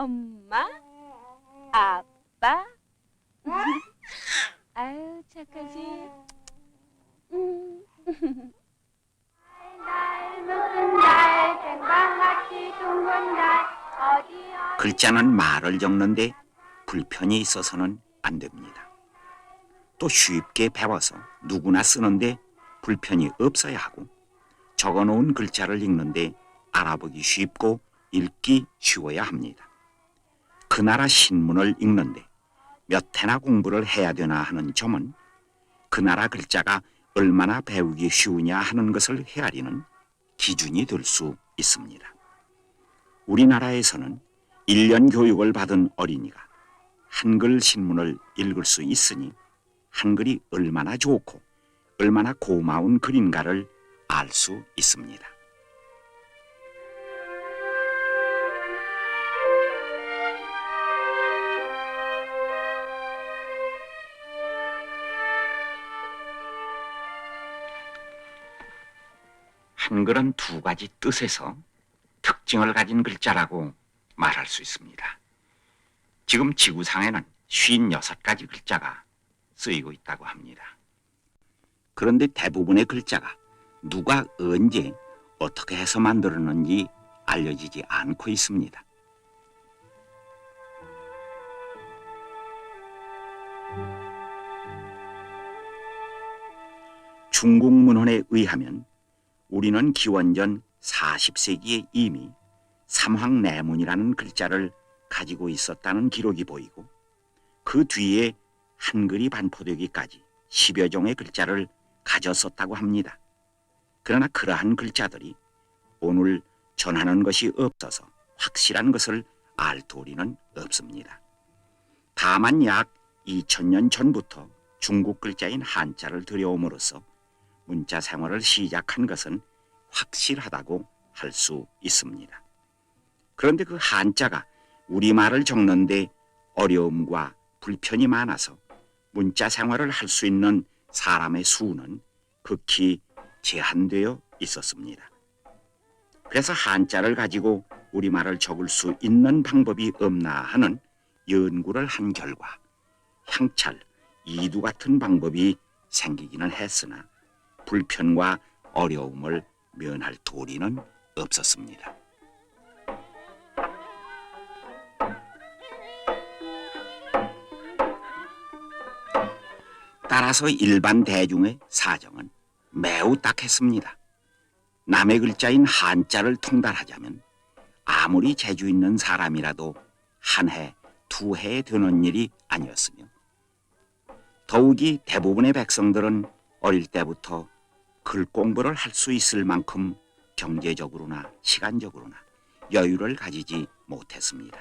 엄마, 아빠. 아유 착하지. 음. 글자는 말을 적는데 불편이 있어서는 안 됩니다. 또 쉽게 배워서 누구나 쓰는데 불편이 없어야 하고 적어놓은 글자를 읽는데 알아보기 쉽고 읽기 쉬워야 합니다. 그 나라 신문을 읽는데 몇 해나 공부를 해야 되나 하는 점은 그 나라 글자가 얼마나 배우기 쉬우냐 하는 것을 헤아리는 기준이 될 수 있습니다. 우리나라에서는 1년 교육을 받은 어린이가 한글 신문을 읽을 수 있으니 한글이 얼마나 좋고 얼마나 고마운 글인가를 알 수 있습니다. 한글은 두 가지 뜻에서 특징을 가진 글자라고 말할 수 있습니다. 지금 지구상에는 56가지 글자가 쓰이고 있다고 합니다. 그런데 대부분의 글자가 누가 언제 어떻게 해서 만들었는지 알려지지 않고 있습니다. 중국 문헌에 의하면 우리는 기원전 40세기에 이미 삼황내문이라는 글자를 가지고 있었다는 기록이 보이고 그 뒤에 한글이 반포되기까지 10여 종의 글자를 가졌었다고 합니다. 그러나 그러한 글자들이 오늘 전하는 것이 없어서 확실한 것을 알 도리는 없습니다. 다만 약 2000년 전부터 중국 글자인 한자를 들여옴으로써 문자 생활을 시작한 것은 확실하다고 할 수 있습니다. 그런데 그 한자가 우리말을 적는데 어려움과 불편이 많아서 문자 생활을 할 수 있는 사람의 수는 극히 제한되어 있었습니다. 그래서 한자를 가지고 우리말을 적을 수 있는 방법이 없나 하는 연구를 한 결과 향찰, 이두 같은 방법이 생기기는 했으나 불편과 어려움을 면할 도리는 없었습니다. 따라서 일반 대중의 사정은 매우 딱했습니다. 남의 글자인 한자를 통달하자면 아무리 재주 있는 사람이라도 한 해, 두 해에 되는 일이 아니었으며 더욱이 대부분의 백성들은 어릴 때부터 글 공부를 할 수 있을 만큼 경제적으로나 시간적으로나 여유를 가지지 못했습니다.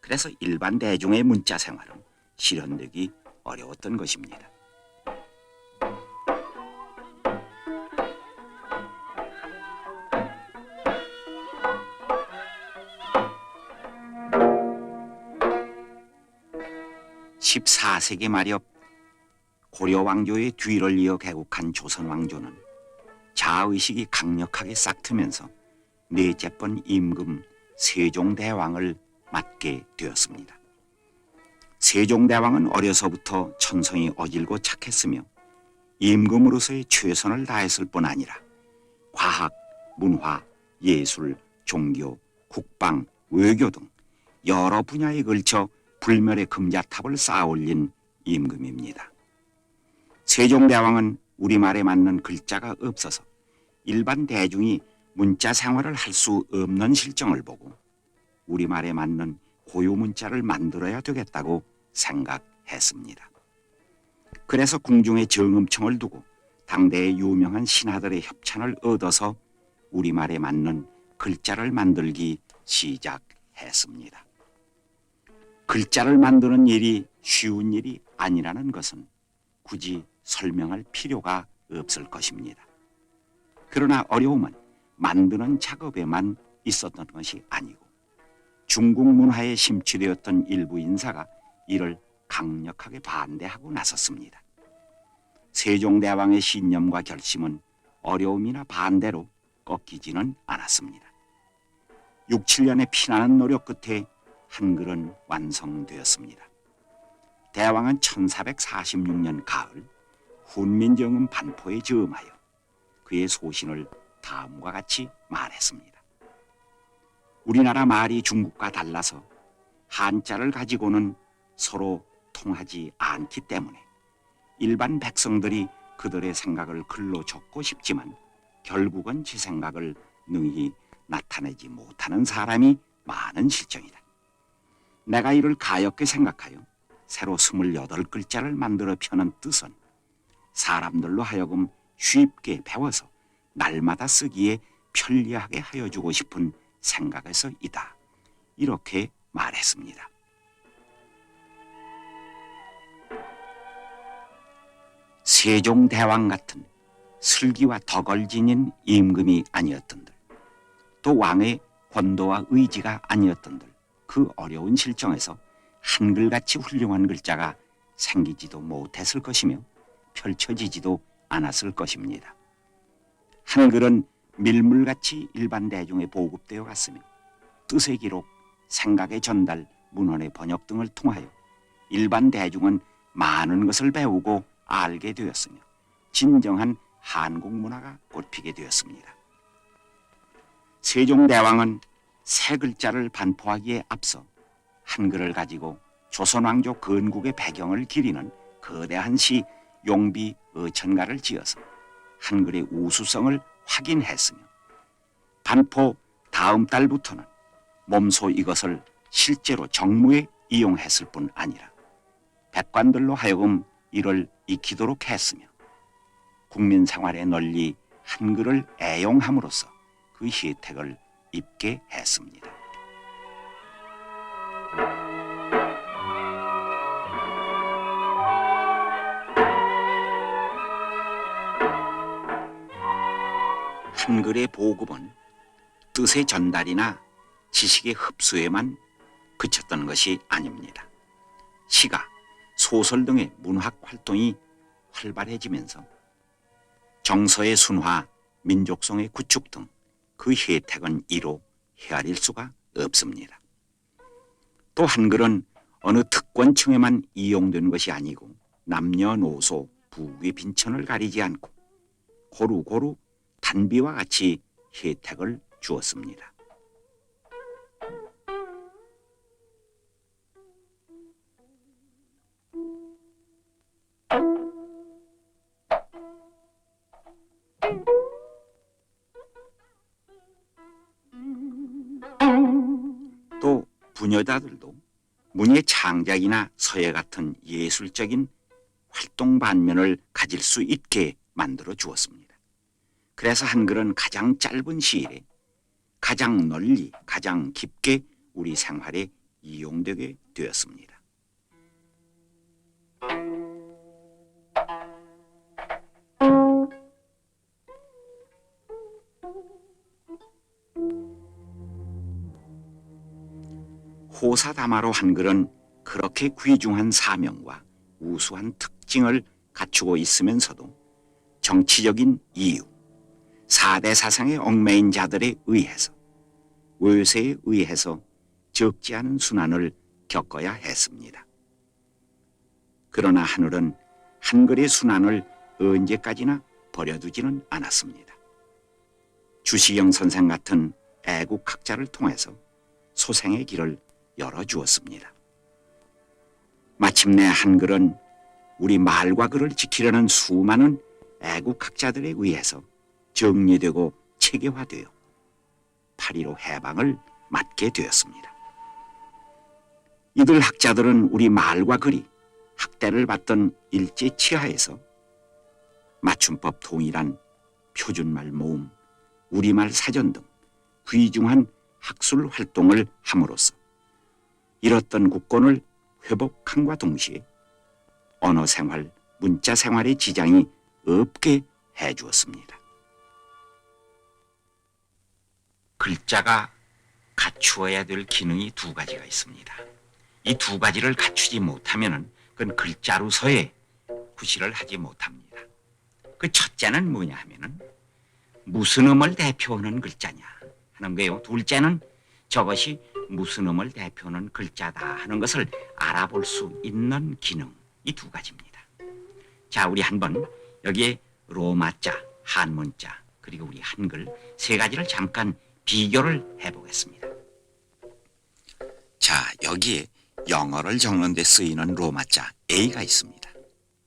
그래서 일반 대중의 문자 생활은 실현되기 어려웠던 것입니다. (14세기) 말엽 고려 왕조의 뒤를 이어 개국한 조선 왕조는 자의식이 강력하게 싹트면서 넷째 번 임금 세종대왕을 맡게 되었습니다. 세종대왕은 어려서부터 천성이 어질고 착했으며 임금으로서의 최선을 다했을 뿐 아니라 과학, 문화, 예술, 종교, 국방, 외교 등 여러 분야에 걸쳐 불멸의 금자탑을 쌓아 올린 임금입니다. 세종대왕은 우리말에 맞는 글자가 없어서 일반 대중이 문자 생활을 할 수 없는 실정을 보고 우리말에 맞는 고유 문자를 만들어야 되겠다고 생각했습니다. 그래서 궁중에 정음청을 두고 당대의 유명한 신하들의 협찬을 얻어서 우리말에 맞는 글자를 만들기 시작했습니다. 글자를 만드는 일이 쉬운 일이 아니라는 것은 굳이 설명할 필요가 없을 것입니다. 그러나 어려움은 만드는 작업에만 있었던 것이 아니고 중국 문화에 심취되었던 일부 인사가 이를 강력하게 반대하고 나섰습니다. 세종대왕의 신념과 결심은 어려움이나 반대로 꺾이지는 않았습니다. 6, 7년의 피나는 노력 끝에 한글은 완성되었습니다. 대왕은 1446년 가을 훈민정음 반포에 저음하여 그의 소신을 다음과 같이 말했습니다. 우리나라 말이 중국과 달라서 한자를 가지고는 서로 통하지 않기 때문에 일반 백성들이 그들의 생각을 글로 적고 싶지만 결국은 지 생각을 능히 나타내지 못하는 사람이 많은 실정이다. 내가 이를 가엽게 생각하여 새로 스물여덟 글자를 만들어 펴는 뜻은 사람들로 하여금 쉽게 배워서 날마다 쓰기에 편리하게 하여 주고 싶은 생각에서이다. 이렇게 말했습니다. 세종대왕 같은 슬기와 덕얼진인 임금이 아니었던들 또 왕의 권도와 의지가 아니었던들 그 어려운 실정에서 한글같이 훌륭한 글자가 생기지도 못했을 것이며 펼쳐지지도 않았을 것입니다. 한글은 밀물같이 일반 대중에 보급되어 갔으며 뜻의 기록, 생각의 전달, 문헌의 번역 등을 통하여 일반 대중은 많은 것을 배우고 알게 되었으며 진정한 한국 문화가 꽃피게 되었습니다. 세종대왕은 새 글자를 반포하기에 앞서 한글을 가지고 조선왕조 건국의 배경을 기리는 거대한 시 용비 어천가를 지어서 한글의 우수성을 확인했으며 반포 다음 달부터는 몸소 이것을 실제로 정무에 이용했을 뿐 아니라 백관들로 하여금 이를 익히도록 했으며 국민 생활에 널리 한글을 애용함으로써 그 혜택을 입게 했습니다. 한글의 보급은 뜻의 전달이나 지식의 흡수에만 그쳤던 것이 아닙니다. 시가, 소설 등의 문학 활동이 활발해지면서 정서의 순화, 민족성의 구축 등 그 혜택은 이로 헤아릴 수가 없습니다. 또 한글은 어느 특권층에만 이용된 것이 아니고 남녀노소, 부귀 빈천을 가리지 않고 고루고루 단비와 같이 혜택을 주었습니다. 또 부녀자들도 문예 창작이나 서예 같은 예술적인 활동 반면을 가질 수 있게 만들어 주었습니다. 그래서 한글은 가장 짧은 시일에 가장 널리 가장 깊게 우리 생활에 이용되게 되었습니다. 호사다마로 한글은 그렇게 귀중한 사명과 우수한 특징을 갖추고 있으면서도 정치적인 이유, 사대 사상의 얽매인 자들에 의해서 외세에 의해서 적지 않은 순환을 겪어야 했습니다. 그러나 하늘은 한글의 순환을 언제까지나 버려두지는 않았습니다. 주시영 선생 같은 애국학자를 통해서 소생의 길을 열어주었습니다. 마침내 한글은 우리 말과 글을 지키려는 수많은 애국학자들에 의해서 정리되고 체계화되어 8.15 해방을 맞게 되었습니다. 이들 학자들은 우리 말과 글이 학대를 받던 일제 치하에서 맞춤법 동일한 표준말 모음, 우리말 사전 등 귀중한 학술 활동을 함으로써 잃었던 국권을 회복함과 동시에 언어 생활, 문자 생활의 지장이 없게 해주었습니다. 글자가 갖추어야 될 기능이 두 가지가 있습니다. 이 두 가지를 갖추지 못하면 그건 글자로서의 구실을 하지 못합니다. 그 첫째는 뭐냐 하면은 무슨 음을 대표하는 글자냐 하는 거예요. 둘째는 저것이 무슨 음을 대표하는 글자다 하는 것을 알아볼 수 있는 기능 이 두 가지입니다. 자, 우리 한번 여기에 로마자, 한문자 그리고 우리 한글 세 가지를 잠깐 비교를 해보겠습니다. 자, 여기에 영어를 적는 데 쓰이는 로마자 A가 있습니다.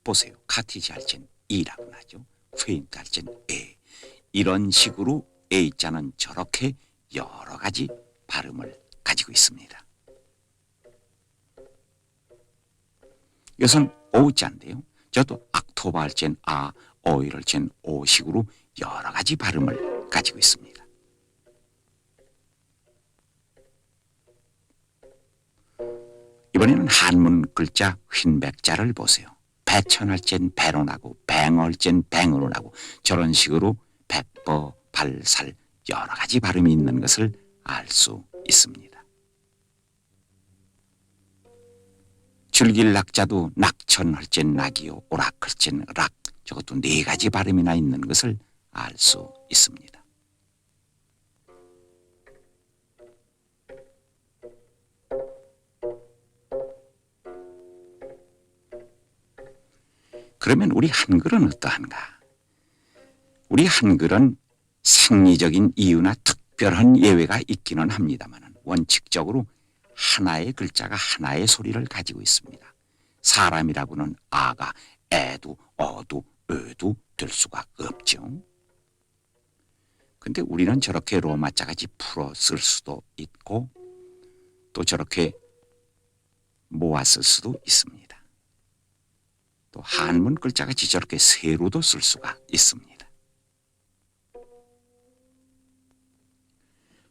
보세요. 카티지 할진 E라고 하죠. 페인트 할진 A. 이런 식으로 A자는 저렇게 여러 가지 발음을 가지고 있습니다. 이것은 O자인데요. 저도 악토바 할진 아, 오일 할진 오식으로 여러 가지 발음을 가지고 있습니다. 이번에는 한문 글자 휜백자를 보세요. 배천할젠 배로 나고 뱅얼젠 뱅으로 나고 저런 식으로 백버, 발살 여러 가지 발음이 있는 것을 알 수 있습니다. 줄길 낙자도 낙천할젠 낙이요 오락할젠 락 저것도 네 가지 발음이나 있는 것을 알 수 있습니다. 그러면 우리 한글은 어떠한가? 우리 한글은 생리적인 이유나 특별한 예외가 있기는 합니다만 원칙적으로 하나의 글자가 하나의 소리를 가지고 있습니다. 사람이라고는 아가 애도 어도 ö도 될 수가 없죠. 근데 우리는 저렇게 로마자같이 풀어 쓸 수도 있고 또 저렇게 모아 쓸 수도 있습니다. 또 한문 글자같이 저렇게 세로도 쓸 수가 있습니다.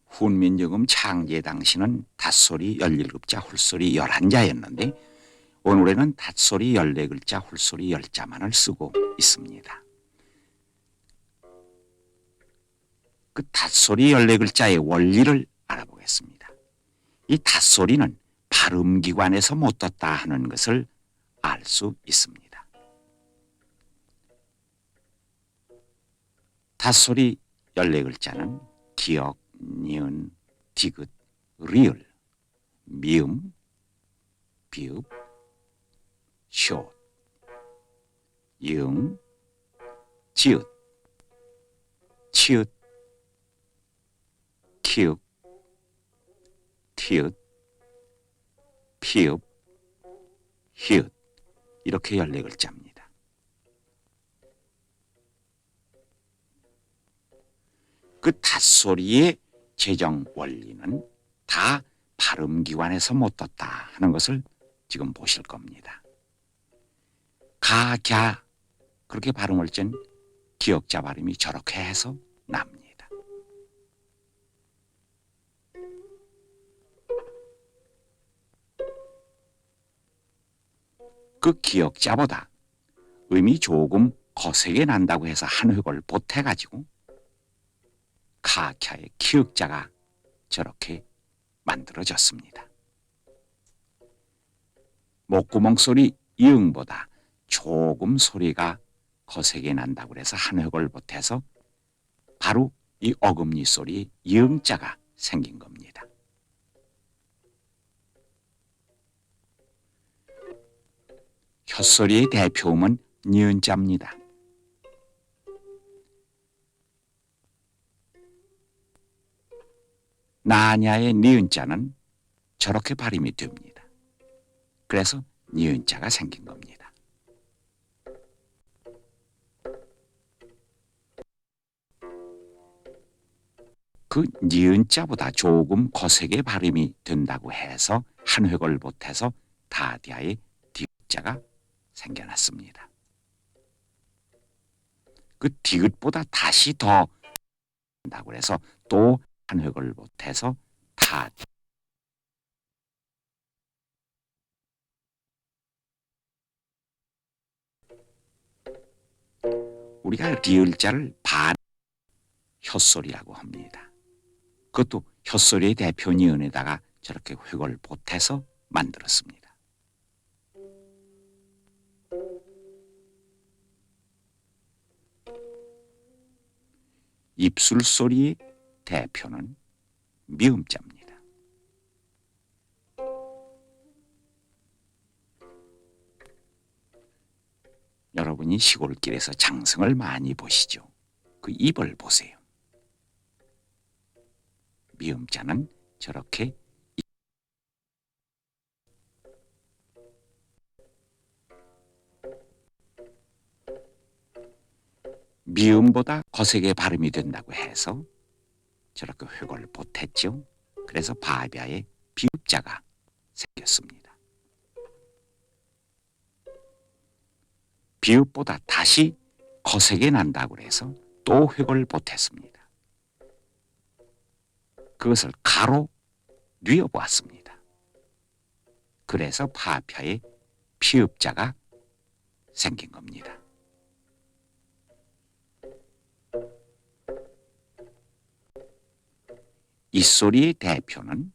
훈민정음 창제 당시는 닷소리 17글자, 훌소리 11자였는데 오늘에는 닷소리 14글자, 훌소리 10자만을 쓰고 있습니다. 그 닷소리 14글자의 원리를 알아보겠습니다. 이 닷소리는 발음기관에서 못 떴다 하는 것을 알 수 있습니다. 닷소리 14글자는 기억, 니은, 디귿, 리을, 미음, 비읍, 숏, 영, 지읒, 치읒, 키읔, 티읒, 피읍, 히읗 이렇게 14글자입니다. 그 닷소리의 재정 원리는 다 발음기관에서 못 떴다 하는 것을 지금 보실 겁니다. 가, 갸 그렇게 발음을 짠 기억자 발음이 저렇게 해서 납니다. 그 기억자보다 음이 조금 거세게 난다고 해서 한 획을 보태가지고 카캬의 기역자가 저렇게 만들어졌습니다. 목구멍 소리 이응보다 조금 소리가 거세게 난다고 해서 한 획을 보태서 바로 이 어금니 소리 이응자가 생긴 겁니다. 혀소리의 대표음은 니은자입니다. 나냐의 니은자는 저렇게 발음이 됩니다. 그래서 니은자가 생긴 겁니다. 그 니은자보다 조금 거세게 발음이 된다고 해서 한 획을 못해서 다디아의 디귿자가 생겨났습니다. 그 디귿보다 다시 더 한다고 해서 또 한 획을 못해서 다 우리가 리을자를 반 혀소리라고 합니다. 그것도 혀소리의 대표 니은에다가 저렇게 획을 보태서 만들었습니다. 입술 소리의 대표는 미음자입니다. 여러분이 시골길에서 장승을 많이 보시죠. 그 입을 보세요. 미음자는 저렇게 미음보다 거세게 발음이 된다고 해서 저렇게 회골을 못했죠. 그래서 바비아의 비읍자가 생겼습니다. 비읍보다 다시 거세게 난다고 해서 또 회골을 못했습니다. 그것을 가로 뉘어보았습니다. 그래서 파편의 피읍자가 생긴 겁니다. 이 소리의 대표는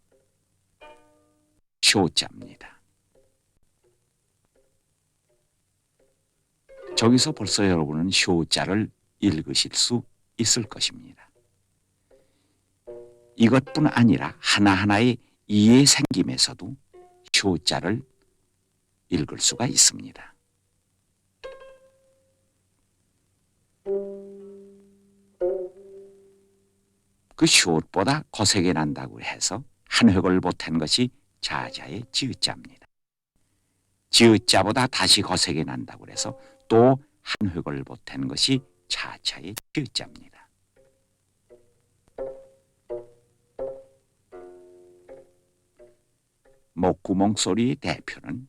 쇼자입니다. 저기서 벌써 여러분은 쇼자를 읽으실 수 있을 것입니다. 이것뿐 아니라 하나하나의 이해 생김에서도 쇼자를 읽을 수가 있습니다. 그 쇼보다 거세게 난다고 해서 한 획을 못한 것이 자자의 지읒자입니다. 지읒자보다 다시 거세게 난다고 해서 또 한 획을 못한 것이 차차의 지읒자입니다. 목구멍 소리의 대표는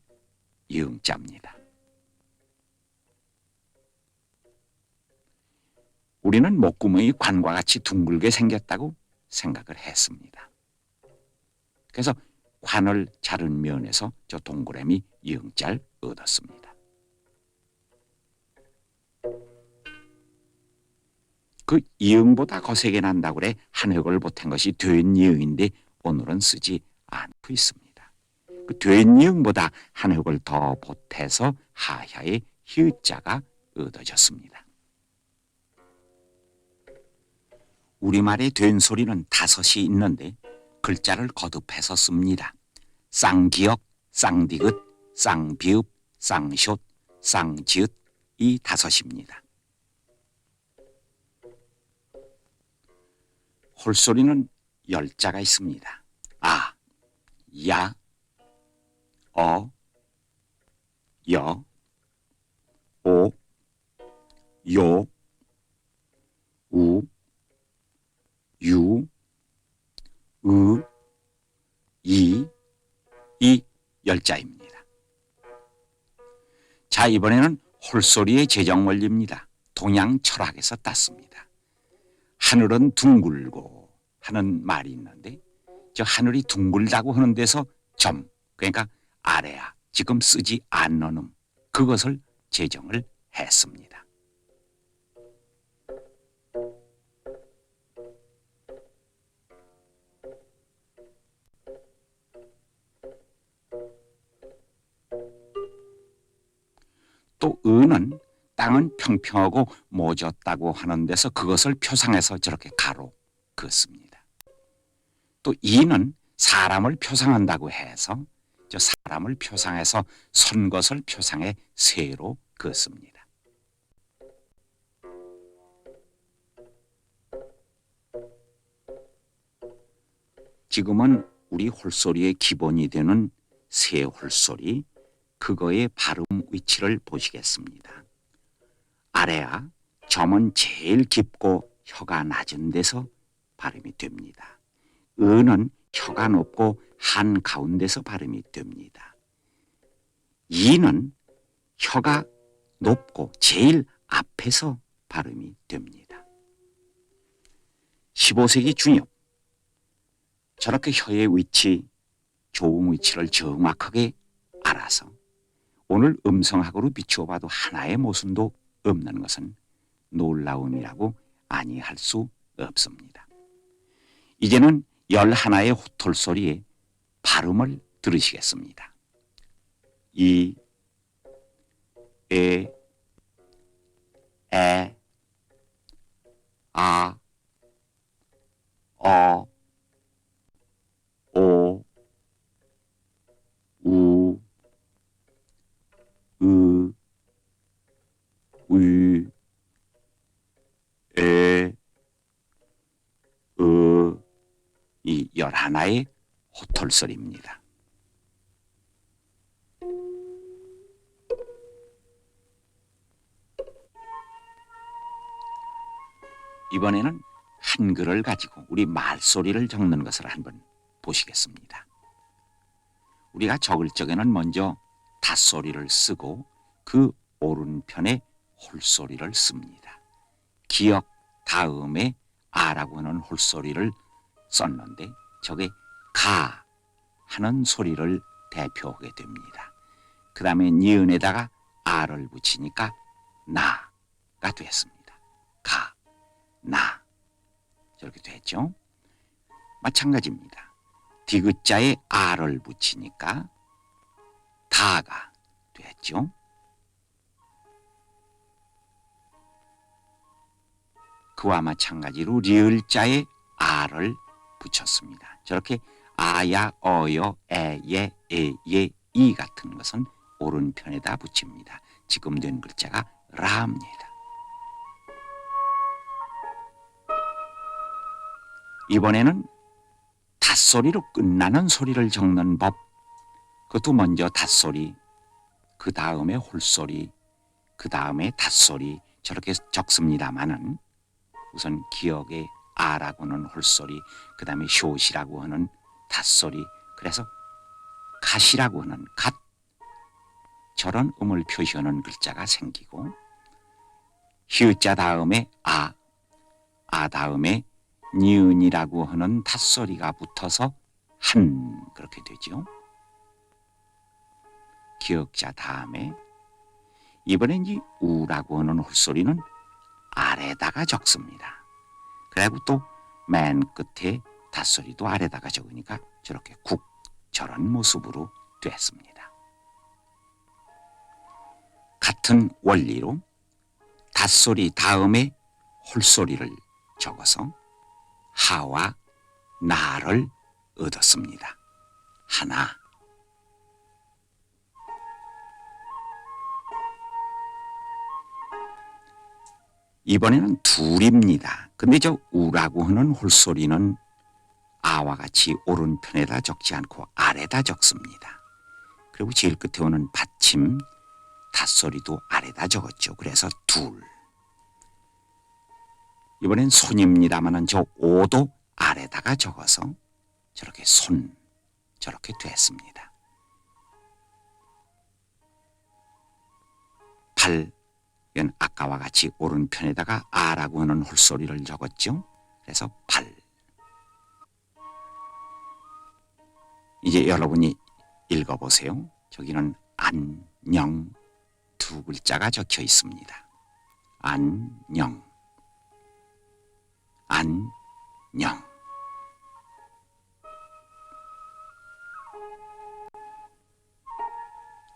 이응자입니다. 우리는 목구멍이 관과 같이 둥글게 생겼다고 생각을 했습니다. 그래서 관을 자른 면에서 저 동그라미 이응자를 얻었습니다. 그 이응보다 거세게 난다고 그래 한 획을 보탠 것이 된 이응인데 오늘은 쓰지 않고 있습니다. 그 된 이응보다 한 획을 더 보태서 하야의 히읗자가 얻어졌습니다. 우리말의 된 소리는 다섯이 있는데 글자를 거듭해서 씁니다. 쌍기역, 쌍디귿, 쌍비읍, 쌍숏, 쌍지읒 이 다섯입니다. 홀소리는 열 자가 있습니다. 아, 야, 어, 여, 오, 요, 우, 유, 으, 이, 이 열자입니다. 자, 이번에는 홀소리의 재정 원리입니다. 동양 철학에서 땄습니다. 하늘은 둥글고 하는 말이 있는데 저 하늘이 둥글다고 하는 데서 점 그러니까 아래야 지금 쓰지 않는 음 그것을 제정을 했습니다. 또 은은 땅은 평평하고 모졌다고 하는 데서 그것을 표상해서 저렇게 가로 그었습니다. 또 이는 사람을 표상한다고 해서 저 사람을 표상해서 선 것을 표상해 세로 그었습니다. 지금은 우리 홀소리의 기본이 되는 세 홀소리 그거의 발음 위치를 보시겠습니다. 아래야 점은 제일 깊고 혀가 낮은 데서 발음이 됩니다. 은은 혀가 높고 한 가운데서 발음이 됩니다. 이는 혀가 높고 제일 앞에서 발음이 됩니다. 15세기 중엽 저렇게 혀의 위치, 조음 위치를 정확하게 알아서 오늘 음성학으로 비추어 봐도 하나의 모순도 없는 것은 놀라움이라고 아니할 수 없습니다. 이제는 열 하나의 호톨 소리에 발음을 들으시겠습니다. 이, 에, 에, 하나의 호털소리입니다. 이번에는 한글을 가지고 우리 말소리를 적는 것을 한번 보시겠습니다. 우리가 적을 적에는 먼저 닷소리를 쓰고 그 오른편에 홀소리를 씁니다. 기억 다음에 아라고 하는 홀소리를 썼는데 저게 가 하는 소리를 대표하게 됩니다. 그 다음에 니은에다가 아를 붙이니까 나가 됐습니다. 가, 나 저렇게 됐죠. 마찬가지입니다. 디귿자에 아를 붙이니까 다가 됐죠. 그와 마찬가지로 리을자에 아를 붙였습니다. 저렇게 아야, 어여, 에예, 에예, 이 같은 것은 오른편에다 붙입니다. 지금 된 글자가 라입니다. 이번에는 닷소리로 끝나는 소리를 적는 법. 그것도 먼저 닷소리, 그 다음에 홀소리, 그 다음에 닷소리 저렇게 적습니다마는 우선 기억에 아라고는 홀소리, 그 다음에 쇼시라고 하는 닷소리, 그래서 갓이라고 하는 갓 저런 음을 표시하는 글자가 생기고 히읗자 다음에 아, 아 다음에 니은이라고 하는 닷소리가 붙어서 한 그렇게 되죠. 기억자 다음에 이번엔 이 우라고 하는 홀소리는 아래다가 적습니다. 그리고 또 맨 끝에 닷소리도 아래다가 적으니까 저렇게 국 저런 모습으로 됐습니다. 같은 원리로 닷소리 다음에 홀소리를 적어서 하와 나를 얻었습니다. 하나, 이번에는 둘입니다. 근데 저 우라고 하는 홀소리는 아와 같이 오른편에다 적지 않고 아래다 적습니다. 그리고 제일 끝에 오는 받침, 닷소리도 아래다 적었죠. 그래서 둘. 이번엔 손입니다마는 저 오도 아래다가 적어서 저렇게 손, 저렇게 됐습니다. 발, 이건 아까와 같이 오른편에다가 아라고 하는 홀소리를 적었죠. 그래서 발. 이제 여러분이 읽어보세요. 저기는 안녕 두 글자가 적혀 있습니다. 안녕. 안녕.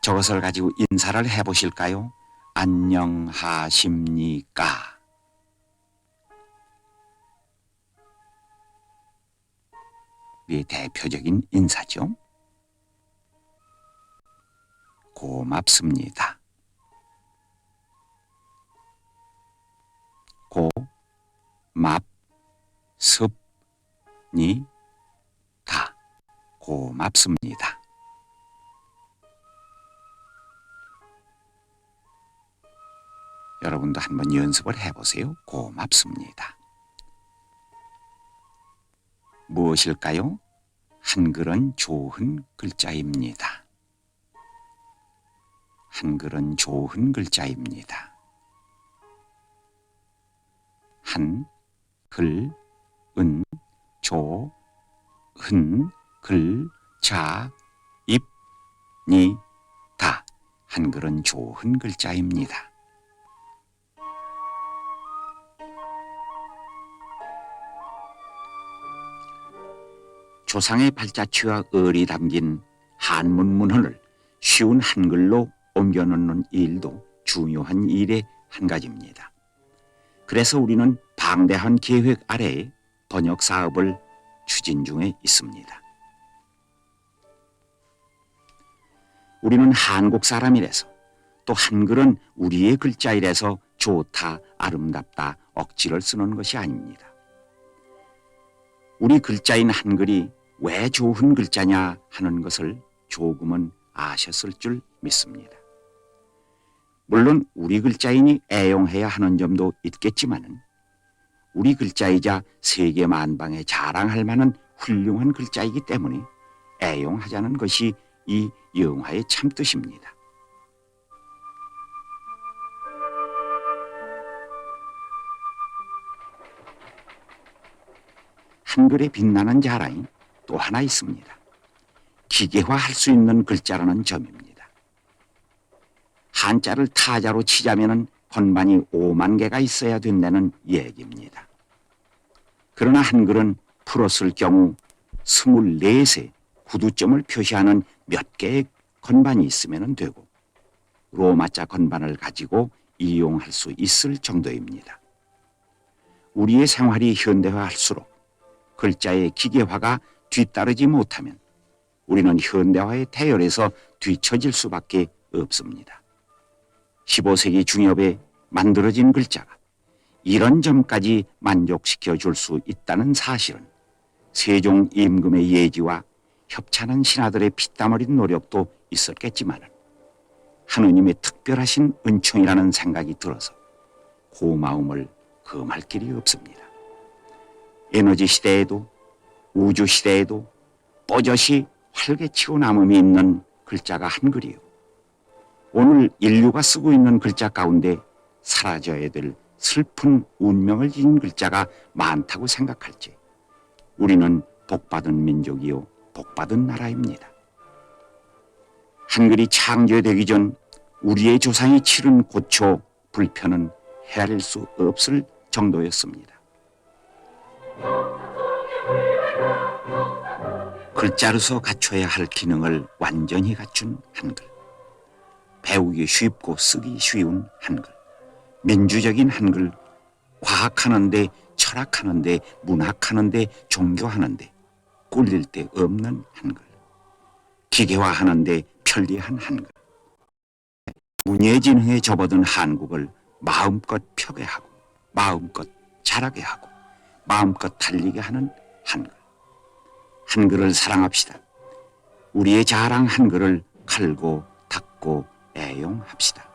저것을 가지고 인사를 해보실까요? 안녕하십니까? 우리의 대표적인 인사죠. 고맙습니다. 고, 맙, 습, 니, 다. 고맙습니다. 여러분도 한번 연습을 해보세요. 고맙습니다. 무엇일까요? 한글은 좋은 글자입니다. 한글은 좋은 글자입니다. 한, 글, 은, 조, 흔, 글, 자, 입, 니, 다. 한글은 좋은 글자입니다. 조상의 발자취와 을이 담긴 한문 문헌을 쉬운 한글로 옮겨놓는 일도 중요한 일의 한 가지입니다. 그래서 우리는 방대한 계획 아래에 번역 사업을 추진 중에 있습니다. 우리는 한국 사람이라서 또 한글은 우리의 글자이라서 좋다, 아름답다, 억지를 쓰는 것이 아닙니다. 우리 글자인 한글이 왜 좋은 글자냐 하는 것을 조금은 아셨을 줄 믿습니다. 물론 우리 글자이니 애용해야 하는 점도 있겠지만은 우리 글자이자 세계 만방에 자랑할 만한 훌륭한 글자이기 때문에 애용하자는 것이 이 영화의 참뜻입니다. 한글의 빛나는 자랑이 또 하나 있습니다. 기계화할 수 있는 글자라는 점입니다. 한자를 타자로 치자면은 건반이 5만 개가 있어야 된다는 얘기입니다. 그러나 한글은 풀었을 경우 24세 구두점을 표시하는 몇 개의 건반이 있으면 되고 로마자 건반을 가지고 이용할 수 있을 정도입니다. 우리의 생활이 현대화할수록 글자의 기계화가 뒤따르지 못하면 우리는 현대화의 태열에서 뒤처질 수밖에 없습니다. 15세기 중엽에 만들어진 글자가 이런 점까지 만족시켜 줄 수 있다는 사실은 세종 임금의 예지와 협찬한 신하들의 피땀 어린 노력도 있었겠지만 하느님의 특별하신 은총이라는 생각이 들어서 고마움을 금할 길이 없습니다. 에너지 시대에도 우주 시대에도 뽀젓이 활개치고 남음이 있는 글자가 한글이요. 오늘 인류가 쓰고 있는 글자 가운데 사라져야 될 슬픈 운명을 지닌 글자가 많다고 생각할지 우리는 복받은 민족이요 복받은 나라입니다. 한글이 창조되기 전 우리의 조상이 치른 고초 불편은 헤아릴 수 없을 정도였습니다. 글자로서 갖춰야 할 기능을 완전히 갖춘 한글. 배우기 쉽고 쓰기 쉬운 한글. 민주적인 한글. 과학하는데 철학하는데 문학하는데 종교하는데 꿀릴 데 없는 한글. 기계화하는데 편리한 한글. 문예 진흥에 접어든 한국을 마음껏 펴게 하고 마음껏 자라게 하고 마음껏 달리게 하는 한글. 한글을 사랑합시다. 우리의 자랑 한글을 칼고 닦고 애용합시다.